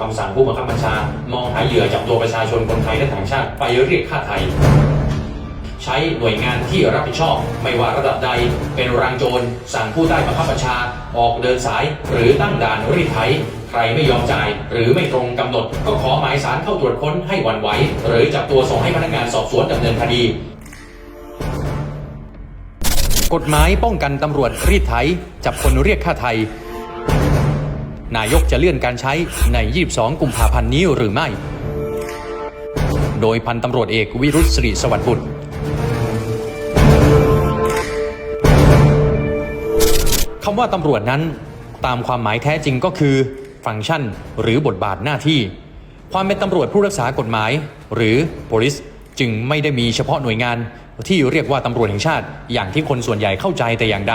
คำสั่งผู้บังคับบัญชามองหาเหยื่อจับตัวประชาชนคนไทยและต่างชาติไปเรียกค่าไทย ใช้หน่วยงานที่รับผิดชอบ ไม่ว่าระดับใดเป็นรางโจรสั่งผู้ใต้บังคับบัญชาออกเดินสาย หรือตั้งด่านรีดไถใครไม่ยอมจ่าย หรือไม่ตรงกำหนด ก็ขอหมายสารเข้าตรวจค้นให้หวันไหวหรือจับตัวส่งให้พนักงานสอบสวนดำเนินคดีกฎหมายป้องกันตำรวจรีดไถ จับคนเรียกค่าไทย นายกจะเลื่อนการใช้ใน 22 กุมภาพันธ์นี้หรือไม่ โดยพันตำรวจเอกวิรุษศรีสวัสดิ์บุตร คำว่าตำรวจนั้น ตามความหมายแท้จริงก็คือ ฟังก์ชัน หรือบทบาทหน้าที่ ความเป็นตำรวจผู้รักษากฎหมาย หรือ police จึงไม่ได้มีเฉพาะหน่วยงานที่เรียกว่าตำรวจแห่งชาติอย่างที่คนส่วนใหญ่เข้าใจแต่อย่างใด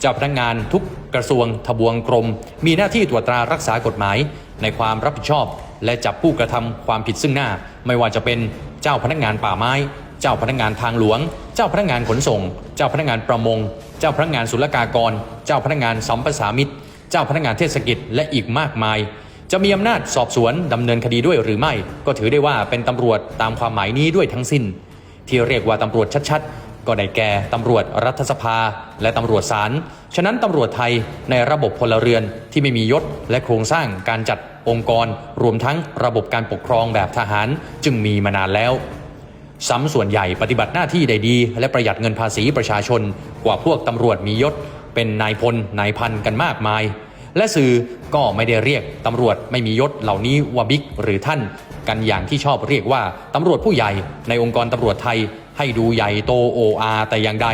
เจ้าพนักงานทุกกระทรวงทบวงกรม มีหน้าที่ตรวจตรารักษากฎหมาย ในความรับผิดชอบ และจับผู้กระทำความผิดซึ่งหน้า ไม่ว่าจะเป็นเจ้าพนักงานป่าไม้ เจ้าพนักงานทางหลวง เจ้าพนักงานขนส่ง เจ้าพนักงานประมง เจ้าพนักงานศุลกากร เจ้าพนักงานสัมปสามิตร เจ้าพนักงานเทศกิจและอีกมากมาย จะมีอำนาจสอบสวนดำเนินคดีด้วยหรือไม่ ก็ถือได้ว่าเป็นตำรวจตามความหมายนี้ด้วยทั้งสิ้น ที่เรียกว่าตำรวจชัดๆ ก็ได้แก่ตำรวจรัฐสภา และตำรวจศาล ฉะนั้นตำรวจไทยในระบบพลเรือนที่ไม่มียศและโครงสร้างการจัดองค์กร รวมทั้งระบบการปกครองแบบทหารจึงมีมานานแล้วซ้ำส่วนใหญ่ปฏิบัติหน้าที่ได้ดี และประหยัดเงินภาษีประชาชน กว่าพวกตำรวจมียศ เป็นนายพลนายพันกันมากมาย และสื่อก็ไม่ได้เรียกตำรวจไม่มียศเหล่านี้ว่าบิ๊กหรือท่าน กันอย่างที่ชอบเรียกว่าตำรวจผู้ใหญ่ในองค์กรตำรวจไทย ให้ดูใหญ่โตโออาแต่อย่างใด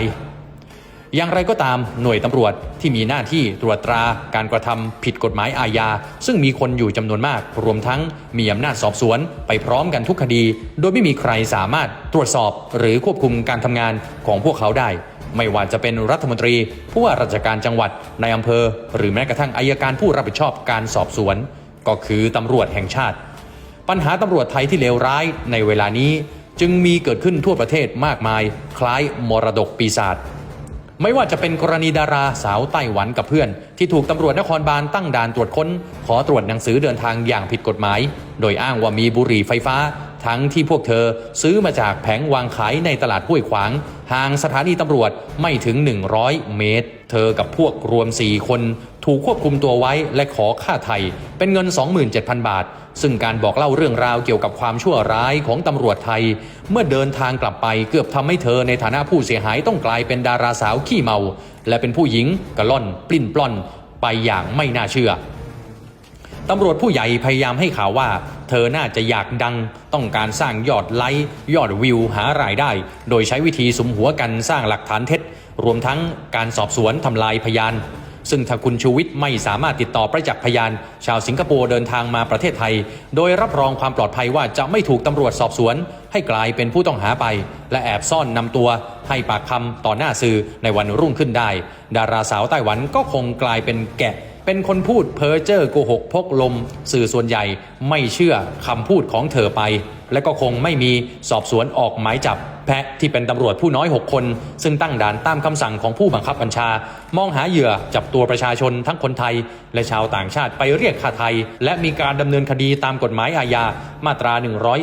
อย่างไรก็ตามหน่วยตำรวจที่มีหน้าที่ตรวจตราการกระทำผิดกฎหมายอาญา ซึ่งมีคนอยู่จำนวนมาก รวมทั้งมีอำนาจสอบสวนไปพร้อมกันทุกคดี โดยไม่มีใครสามารถตรวจสอบหรือควบคุมการทำงานของพวกเขาได้ไม่ว่าจะเป็นรัฐมนตรีผู้ว่าราชการจังหวัดในอำเภอ หรือแม้กระทั่งอายการผู้รับผิดชอบการสอบสวน ก็คือตำรวจแห่งชาติ ปัญหาตำรวจไทยที่เลวร้ายในเวลานี้ จึงมีเกิดขึ้นทั่วประเทศมากมาย คล้ายมรดกปีศาจไม่ว่าจะเป็นกรณีดาราสาวไต้หวันกับเพื่อน ที่ถูกตำรวจนครบาลตั้งด่านตรวจค้น ขอตรวจหนังสือเดินทางอย่างผิดกฎหมาย โดยอ้างว่ามีบุหรี่ไฟฟ้า ทั้งที่พวกเธอซื้อมาจากแผงวางขายในตลาดห้วยขวาง ห่างสถานีตำรวจไม่ถึง 100 เมตร เธอกับพวกรวม 4 คน ถูกควบคุมตัวไว้และขอค่าไทยเป็นเงิน 27,000 บาท ซึ่งการบอกเล่าเรื่องราวเกี่ยวกับความชั่วร้ายของตำรวจไทย เมื่อเดินทางกลับไปเกือบทำให้เธอในฐานะผู้เสียหายต้องกลายเป็นดาราสาวขี้เมา และเป็นผู้หญิงกระล่อน ปลิ้นปล้อน ไปอย่างไม่น่าเชื่อตำรวจผู้ใหญ่พยายามให้ข่าวว่า เธอน่าจะอยากดัง ต้องการสร้างยอดไลค์ยอดวิวหารายได้ โดยใช้วิธีสมหัวกันสร้างหลักฐานเท็จ รวมทั้งการสอบสวนทำลายพยาน ซึ่งถ้าคุณชูวิทย์ไม่สามารถติดต่อประจักษ์พยาน ชาวสิงคโปร์เดินทางมาประเทศไทย โดยรับรองความปลอดภัยว่าจะไม่ถูกตำรวจสอบสวน ให้กลายเป็นผู้ต้องหาไป และแอบซ่อนนำตัว ให้ปากคำต่อหน้าสื่อในวันรุ่งขึ้นได้ ดาราสาวไต้หวันก็คงกลายเป็นแกะ เป็นคนพูดเพ้อเจ้อโกหกพกลม สื่อส่วนใหญ่ไม่เชื่อคำพูดของเธอไป และก็คงไม่มีสอบสวนออกหมายจับ แพะที่เป็นตำรวจผู้น้อย 6 คน ซึ่งตั้งด่านตามคำสั่งของผู้บังคับบัญชา มองหาเหยื่อจับตัวประชาชนทั้งคนไทย และชาวต่างชาติไปเรียกค่าไทย และมีการดำเนินคดีตามกฎหมายอาญามาตรา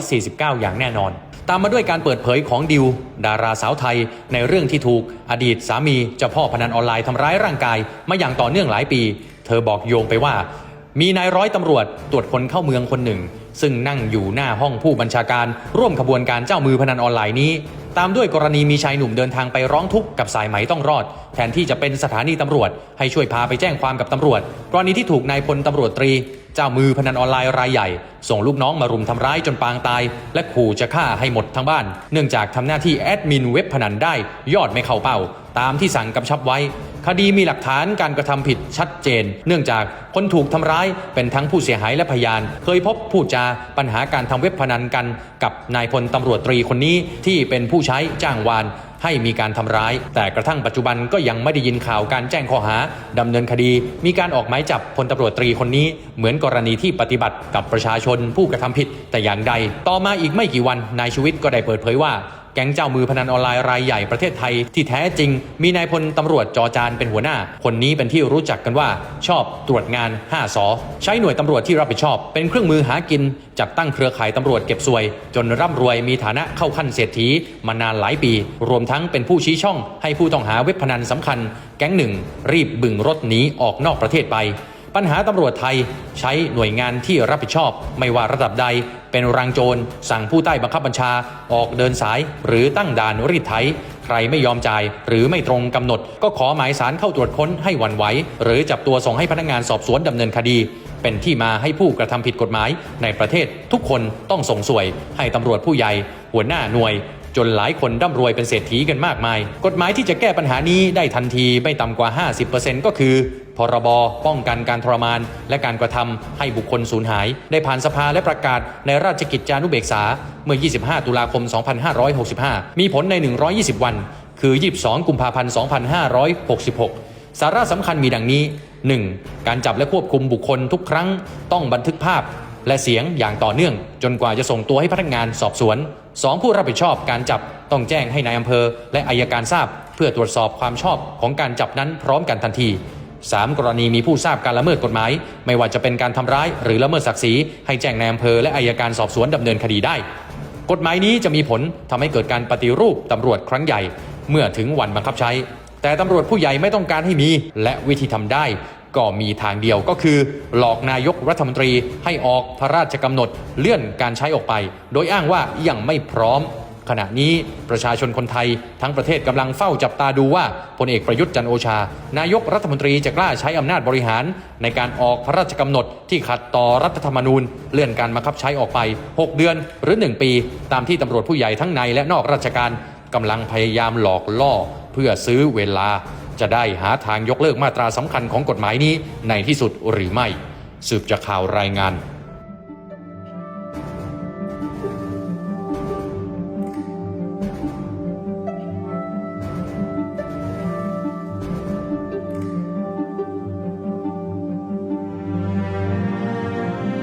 149 อย่างแน่นอนตามมาด้วยการเปิดเผยของดิว ดาราสาวไทย ในเรื่องที่ถูก อดีตสามีเจ้าพ่อพนันออนไลน์ทำร้ายร่างกายมาอย่างต่อเนื่องหลายปี เธอบอกโยงไปว่า มีนายร้อยตำรวจตรวจคนเข้าเมืองคนหนึ่ง ซึ่งนั่งอยู่หน้าห้องผู้บัญชาการ ร่วมขบวนการเจ้ามือพนันออนไลน์นี้ ตามด้วยกรณีมีชายหนุ่มเดินทางไปร้องทุกข์กับสายไหมต้องรอด แทนที่จะเป็นสถานีตำรวจ ให้ช่วยพาไปแจ้งความกับตำรวจ กรณีที่ถูกนายพลตำรวจตรี เจ้ามือพนันออนไลน์รายใหญ่ ส่งลูกน้องมารุมทำร้ายจนปางตาย และขู่จะฆ่าให้หมดทั้งบ้าน เนื่องจากทำหน้าที่แอดมินเว็บพนันได้ยอดไม่เข้าเป้า ตามที่สั่งกำชับไว้ คดีมีหลักฐานการกระทำผิดชัดเจน เนื่องจากคนถูกทำร้ายเป็นทั้งผู้เสียหายและพยาน เคยพบผู้จาปัญหาการทำเว็บพนันกัน กับนายพลตำรวจตรีคนนี้ที่เป็นผู้ใช้จ้างวานให้มีการทำร้าย แต่กระทั่งปัจจุบันก็ยังไม่ได้ยินข่าวการแจ้งข้อหาดำเนินคดี มีการออกหมายจับพลตำรวจตรีคนนี้ เหมือนกรณีที่ปฏิบัติกับประชาชนผู้กระทำผิดแต่อย่างใด ต่อมาอีกไม่กี่วันนายชูวิทย์ก็ได้เปิดเผยว่า ก๊งเจ้ามือพนันออนไลน์รายใหญ่ประเทศไทยที่แท้จริง มีนายพลตำรวจจอจานเป็นหัวหน้า คนนี้เป็นที่รู้จักกันว่าชอบตรวจงาน 5สอใช้หน่วยตำรวจที่รับผิดชอบ เป็นเครื่องมือหากิน จัดตั้งเครือข่ายตำรวจเก็บสวย จนร่ำรวยมีฐานะเข้าขั้นเศรษฐีมานานหลายปี รวมทั้งเป็นผู้ชี้ช่อง ให้ผู้ต้องหาเว็บพนันสำคัญ แก๊งหนึ่งรีบบึงรถหนีออกนอกประเทศไป ปัญหาตำรวจไทยใช้หน่วยงานที่รับผิดชอบ ไม่ว่าระดับใดเป็นรางโจร สั่งผู้ใต้บังคับบัญชาออกเดินสาย หรือตั้งด่านรีดไถใครไม่ยอมจ่าย หรือไม่ตรงกำหนด ก็ขอหมายสารเข้าตรวจค้นให้วันไหว หรือจับตัวส่งให้พนักงานสอบสวนดำเนินคดี เป็นที่มาให้ผู้กระทำผิดกฎหมาย ในประเทศทุกคนต้องส่งสวย ให้ตำรวจผู้ใหญ่ หัวหน้าหน่วยจนหลายคนร่ำรวยเป็นเศรษฐีกันมากมาย กฎหมายที่จะแก้ปัญหานี้ได้ทันทีไม่ต่ำกว่า 50%ก็คือ พรบ ป้องกันการทรมาน และการกระทำให้บุคคลสูญหาย ได้ผ่านสภาและประกาศในราชกิจจานุเบกษาเมื่อ 25 ตุลาคม 2565 มีผลใน 120 วัน คือ 22 กุมภาพันธ์ 2566 สาระสำคัญมีดังนี้ 1. การจับและควบคุมบุคคลทุกครั้งต้องบันทึกภาพและเสียงอย่างต่อเนื่อง จนกว่าจะส่งตัวให้พนักงานสอบสวน 2. ผู้รับผิดชอบการจับต้องแจ้งให้ในายอำเภอ และอายการทราบ เพื่อตรวจสอบความชอบของการจับนั้นพร้อมกันทันที 3. กรณีมีผู้ทราบการละเมิดกฎหมาย ไม่ว่าจะเป็นการทำร้ายหรือละเมิดศักดิ์ศรีให้แจ้งในายอำเภอและอายการสอบสวนดำเนินคดีได้ กฎหมายนี้จะมีผลทำให้เกิดการปฏิรูปตำรวจครั้งใหญ่ เมื่อถึงวันบังคับใช้ แต่ตำรวจผู้ใหญ่ไม่ต้องการให้มี และวิธีทำได้ก็มีทางเดียวก็คือ หลอกนายกรัฐมนตรีให้ออกพระราชกำหนดเลื่อนการใช้ออกไป โดยอ้างว่ายังไม่พร้อม ขณะนี้ประชาชนคนไทยทั้งประเทศกำลังเฝ้าจับตาดูว่าพลเอกประยุทธ์จันโอชา นายกรัฐมนตรีจะกล้าใช้อำนาจบริหาร ในการออกพระราชกำหนดที่ขัดต่อรัฐธรรมนูญ เลื่อนการบังคับใช้ออกไป 6 เดือนหรือ 1 ปี ตามที่ตำรวจผู้ใหญ่ทั้งในและนอกราชการกำลังพยายามหลอกล่อ เพื่อซื้อเวลา จะได้หาทางยกเลิกมาตราสำคัญของกฎหมายนี้ในที่สุดหรือไม่ สืบจากข่าวรายงาน